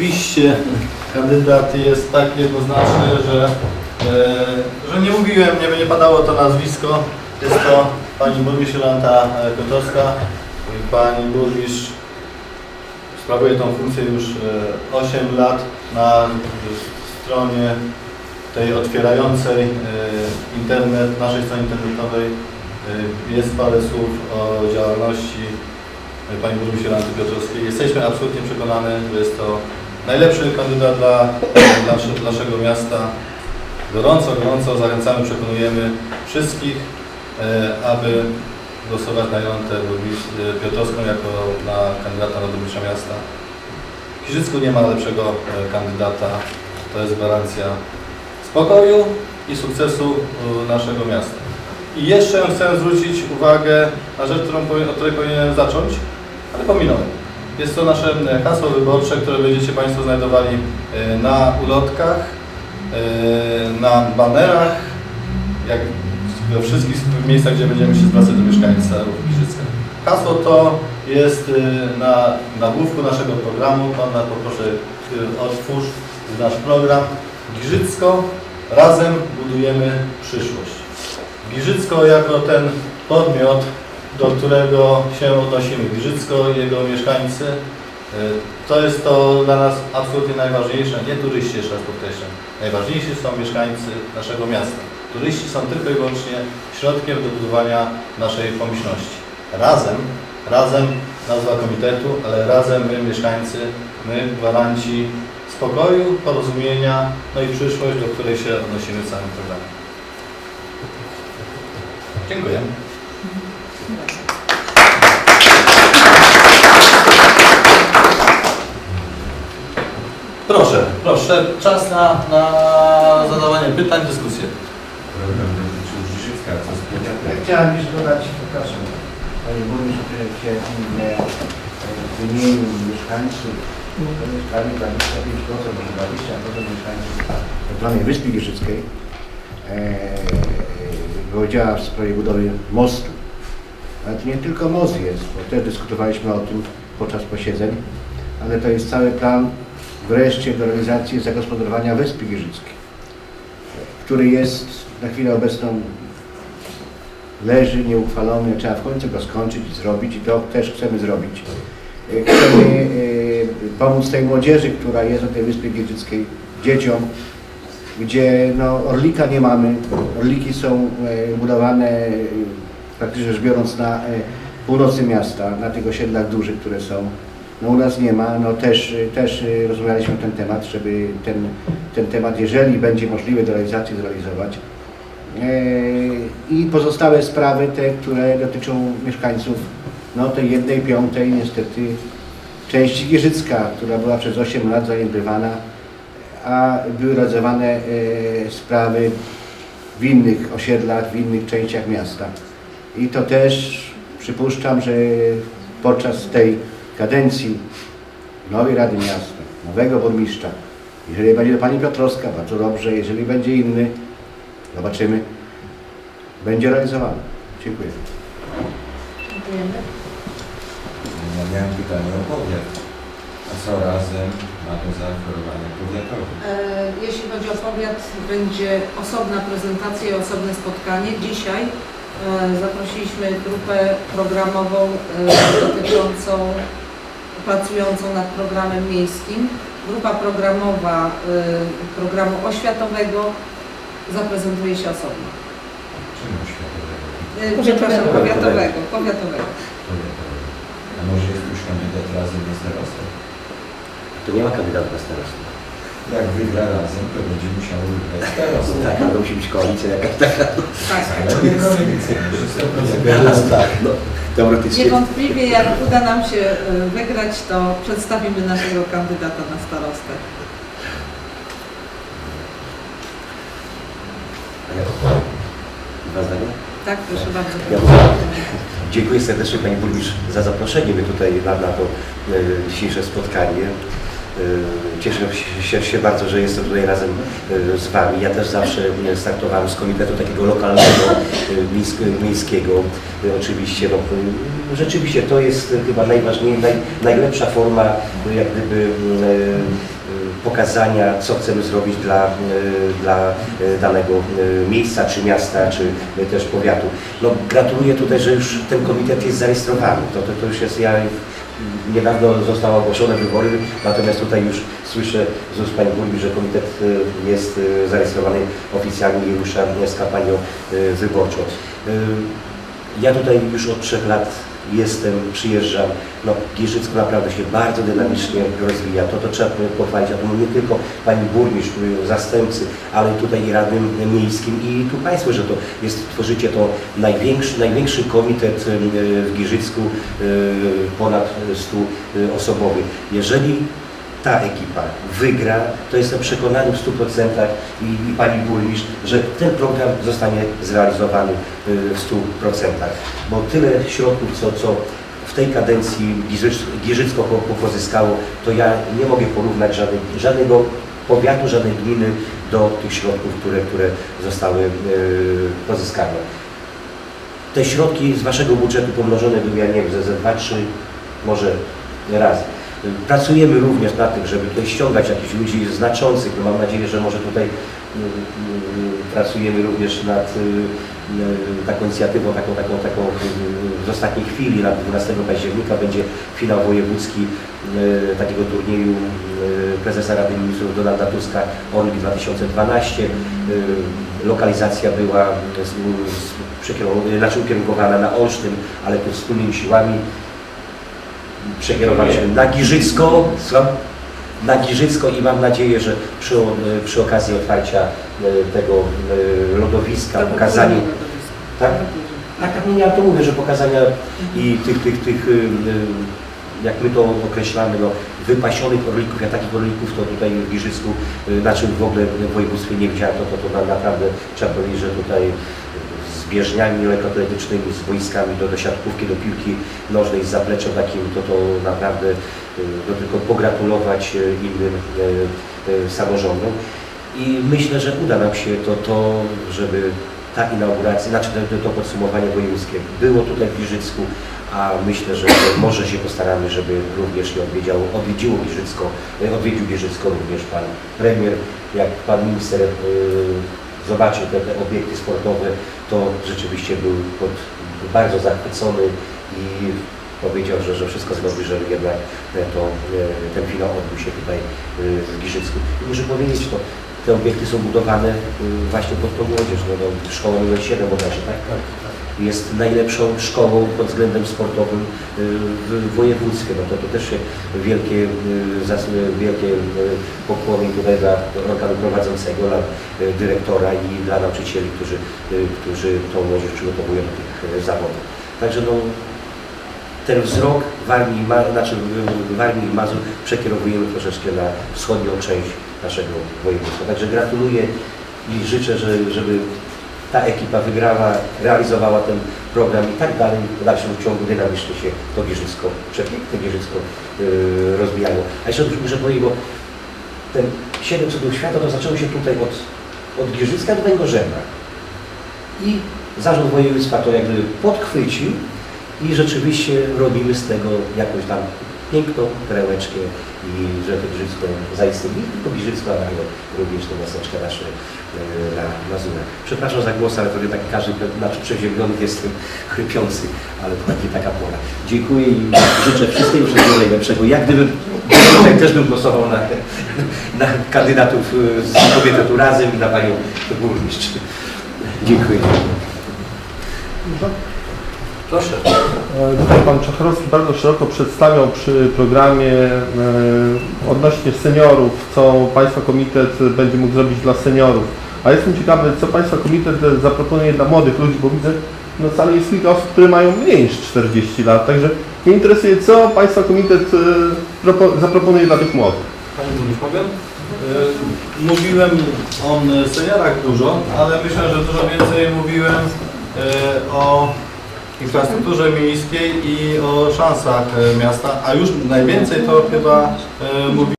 Oczywiście kandydat jest tak jednoznaczny, że, e, że nie mówiłem, nie, nie padało to nazwisko. Jest to pani burmistrz Jolanta e, Kotowska. Pani burmistrz sprawuje tą funkcję już e, 8 lat na stronie tej otwierającej e, internet, naszej stronie internetowej e, jest parę słów o działalności e, pani burmistrz Jolanty Piotrowskiej. Jesteśmy absolutnie przekonani, że jest to najlepszy kandydat dla, dla nasze- naszego miasta. Gorąco, gorąco zachęcamy, przekonujemy wszystkich, e, aby głosować na burmistrz- e, Piotrowską jako na kandydata na burmistrza miasta. W Giżycku nie ma lepszego e, kandydata. To jest gwarancja spokoju i sukcesu naszego miasta. I jeszcze chcę zwrócić uwagę na rzecz, którą, od której powinienem zacząć, ale pominąłem. Jest to nasze e, hasło wyborcze, które będziecie Państwo znajdowali e, na ulotkach, e, na banerach, jak we wszystkich miejscach, gdzie będziemy się zwracać do mieszkańców Giżycka. Hasło to jest na nagłówku naszego programu. Pana poproszę, otwórz nasz program. Giżycko, razem budujemy przyszłość. Giżycko jako ten podmiot, do którego się odnosimy. Giżycko, jego mieszkańcy, y, to jest to dla nas absolutnie najważniejsze, nie turyści, jeszcze raz podkreślam. Najważniejsi są mieszkańcy naszego miasta. Turyści są tylko i wyłącznie środkiem do budowania naszej pomyślności. Razem, razem nazwa komitetu, ale razem my mieszkańcy, my gwaranci spokoju, porozumienia, no i przyszłość, do której się odnosimy w całym programie. Dziękuję. Proszę, proszę, czas na, na zadawanie pytań, dyskusję. Program dotyczył Giżycka, co z chciałem jeszcze dodać, przepraszam, Panie Burmistrzu, że się nie wymienił mieszkańców, to prawie 25%, może 20% mieszkańców tzw. Wyspy Giżyckiej e, powiedziała w sprawie budowy mostu. Ale to nie tylko most jest, bo też dyskutowaliśmy o tym podczas posiedzeń, ale to jest cały plan wreszcie do realizacji zagospodarowania Wyspy Giżyckiej, który jest na chwilę obecną leży nieuchwalony, trzeba w końcu go skończyć i zrobić i to też chcemy zrobić. E, Chcemy e, pomóc tej młodzieży, która jest na tej Wyspie Giżyckiej, dzieciom, gdzie no, orlika nie mamy. Orliki są e, budowane e, praktycznie rzecz biorąc na e, północy miasta, na tych osiedlach dużych, które są. No u nas nie ma, no też, też rozmawialiśmy ten temat, żeby ten, ten temat, jeżeli będzie możliwy do realizacji, zrealizować. I pozostałe sprawy, te, które dotyczą mieszkańców, no tej jednej piątej niestety części Giżycka, która była przez 8 lat zaniedbywana, a były realizowane e, sprawy w innych osiedlach, w innych częściach miasta. I to też przypuszczam, że podczas tej kadencji nowej Rady Miasta, nowego burmistrza, jeżeli będzie to Pani Piotrowska, bardzo dobrze, jeżeli będzie inny, zobaczymy, będzie realizowany. Dziękuję. Dziękujemy. Ja miałem pytanie o powiat. A co razem ma to zaoferowanie powiatowe? E, Jeśli chodzi o powiat, będzie osobna prezentacja i osobne spotkanie. Dzisiaj e, zaprosiliśmy grupę programową e, dotyczącą, pracującą nad programem miejskim. Grupa programowa e, programu oświatowego zaprezentuje się osobno. Czym oświatowego? E, Przepraszam, powiatowego, powiatowego. Powiatowego. A może jest już kandydat razem na starostę? To nie ma kandydata na starostę. Jak wygra razem, to będzie musiał wygrać starostę. Tak, ale musi być koalicja jakaś taka. Tak. Ale nie koalicja, 100%. Tak, no, teoretycznie. Niewątpliwie jak uda nam się e, wygrać, to przedstawimy naszego kandydata na starostę. A ja- Dwa zdania? Tak, proszę bardzo. Ja Dziękuję serdecznie Pani Burmistrz za zaproszenie mnie tutaj na, na to e, dzisiejsze spotkanie. E, Cieszę się, się, bardzo, że jestem tutaj razem e, z Wami. Ja też zawsze startowałem z komitetu takiego lokalnego, miejsk- miejskiego. Oczywiście, no, rzeczywiście to jest chyba najważniejsza, naj, najlepsza forma jak gdyby pokazania, co chcemy zrobić dla, dla danego miejsca, czy miasta, czy też powiatu. No, gratuluję tutaj, że już ten komitet jest zarejestrowany. To, to, to już jest, ja niedawno zostały ogłoszone wybory, natomiast tutaj już słyszę z ust Pani Burmistrz, że komitet e, jest e, zarejestrowany oficjalnie i rusza z kampanią e, wyborczą. Ja tutaj już od trzech lat jestem, przyjeżdżam. No, Giżycko naprawdę się bardzo dynamicznie rozwija. To, to trzeba pochwalić. Tu mówię nie tylko Pani Burmistrz, tu zastępcy, ale tutaj i radnym miejskim i tu Państwo, że to jest, tworzycie to największy, największy komitet e, w Giżycku, e, ponad 100 e, osobowy. Jeżeli ta ekipa wygra, to jestem przekonany w 100% i, i Pani Burmistrz, że ten program zostanie zrealizowany y, w 100%. Bo tyle środków, co, co w tej kadencji Giżyc- Giżycko po, po pozyskało, to ja nie mogę porównać żadnej, żadnego powiatu, żadnej gminy do tych środków, które, które zostały y, pozyskane. Te środki z Waszego budżetu pomnożone były, ja nie wiem, ze, ze 2, 3, może razy. Pracujemy również nad tym, żeby tutaj ściągać jakichś ludzi znaczących. No mam nadzieję, że może tutaj mm, mm, pracujemy również nad y, y, taką inicjatywą, taką, taką, taką y, ostatniej chwili, na 12 października będzie finał wojewódzki takiego turnieju prezesa Rady Ministrów Donalda Tuska Orlik 2012. Y, Lokalizacja była z, z, znaczy ukierunkowana na Olsztyn, ale tu wspólnymi siłami przekierowaliśmy na Giżycko, na Giżycko i mam nadzieję, że przy, przy okazji otwarcia e, tego e, lodowiska, pokazania, tak? Tak, tak, nie, ja to mówię, że pokazania i tych, tych, tych, jak my to określamy, no, wypasionych orlików, ja takich orlików to tutaj w Giżycku, y, znaczy w ogóle w województwie nie widziałem, to, to, to na- naprawdę trzeba powiedzieć, że tutaj z bieżniami lekkoatletycznymi, z boiskami do, do siatkówki, do piłki nożnej, z zapleczem takim, to to naprawdę y, no, tylko pogratulować y, innym y, samorządom. I myślę, że uda nam się to, to żeby ta inauguracja, znaczy to, to podsumowanie wojewódzkie było tutaj w Giżycku, a myślę, że może się postaramy, żeby również je odwiedziło, Giżycko, odwiedził Giżycko również Pan Premier, jak Pan Minister zobaczył te, te obiekty sportowe, to rzeczywiście był pod, bardzo zachwycony i powiedział, że, że wszystko zrobi, żeby jednak e, to, e, ten finał odbył się tutaj e, w Giżycku. I muszę powiedzieć, to te obiekty są budowane właśnie pod tą młodzież, no, no, szkoła numer 7 bodajże, tak? Jest najlepszą szkołą pod względem sportowym y, w województwie. No to, to też wielkie, y, wielkie y, pokłony tutaj dla organu prowadzącego, dla dyrektora i dla nauczycieli, którzy, którzy tą młodzież przygotowują do tych zawodów. Także no, ten wzrok Warmii, i Ma, znaczy w- Warmii i Mazur przekierowujemy troszeczkę na wschodnią część naszego województwa. Także gratuluję i życzę, że, żeby ta ekipa wygrała, realizowała ten program i tak dalej w dalszym ciągu dynamicznie się to Giżycko, przepiękne Giżycko yy, rozwijało. A jeszcze muszę powiedzieć, bo ten siedem cudów świata to zaczęło się tutaj od, od Giżycka do Węgorzewa. I zarząd województwa to jakby podchwycił i rzeczywiście robimy z tego jakąś tam piękną perełeczkę i że to Giżycko zaistnieje. Nie tylko Giżycko, ale również to miasteczko nasze e, na Mazurach. Przepraszam za głos, ale to tak każdy, znaczy przeziębiony jestem, chrypiący, ale to takie taka pora. Dziękuję i życzę wszystkiego wszystkiego najlepszego. Jak gdybym tutaj też bym głosował na, na kandydatów e, z kobietą tu razem i na panią burmistrz. Dziękuję. Proszę. E, Tutaj Pan Czochrowski bardzo szeroko przedstawiał przy programie e, odnośnie seniorów, co Państwa Komitet będzie mógł zrobić dla seniorów. A jestem ciekawy, co Państwa Komitet zaproponuje dla młodych ludzi, bo widzę, no na sali jest kilka osób, które mają mniej niż 40 lat, także mnie interesuje, co Państwa Komitet e, propo- zaproponuje dla tych młodych. Panie Burmistrz? Y, Mówiłem o seniorach dużo, ale myślę, że dużo więcej mówiłem o infrastrukturze miejskiej i o szansach y, miasta, a już najwięcej to chyba y, mówi